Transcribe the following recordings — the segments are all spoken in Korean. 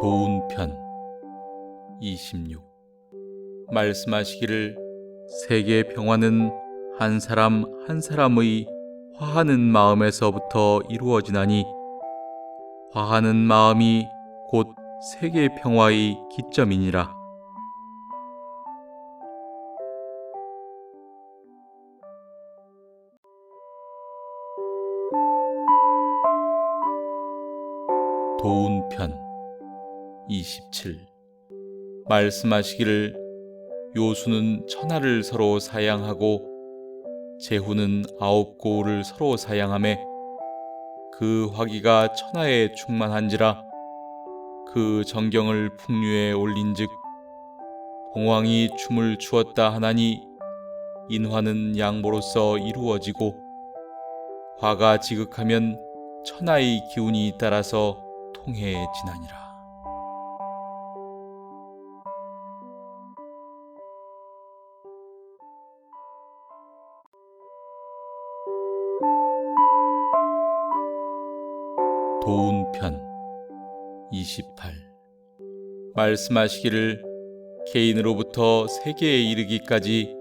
도운편 26 말씀하시기를 세계 평화는 한 사람 한 사람의 화하는 마음에서부터 이루어지나니 화하는 마음이 곧 세계 평화의 기점이니라. 도운 편 27 말씀하시기를 요수는 천하를 서로 사양하고 제후는 아홉 고울을 서로 사양하매 그 화기가 천하에 충만한지라 그 정경을 풍류에 올린즉 봉황이 춤을 추었다 하나니 인화는 양보로서 이루어지고 화가 지극하면 천하의 기운이 따라서 통해지나니라. 도운편 28 말씀하시기를 개인으로부터 세계에 이르기까지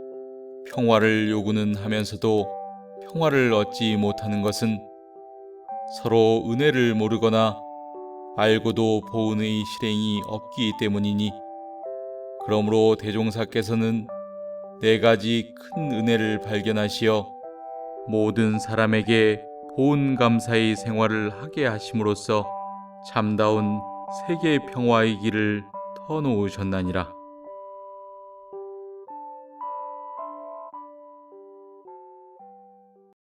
평화를 요구는 하면서도 평화를 얻지 못하는 것은 서로 은혜를 모르거나 알고도 보은의 실행이 없기 때문이니 그러므로 대종사께서는 네 가지 큰 은혜를 발견하시어 모든 사람에게 보은 감사의 생활을 하게 하심으로써 참다운 세계 평화의 길을 터놓으셨나니라.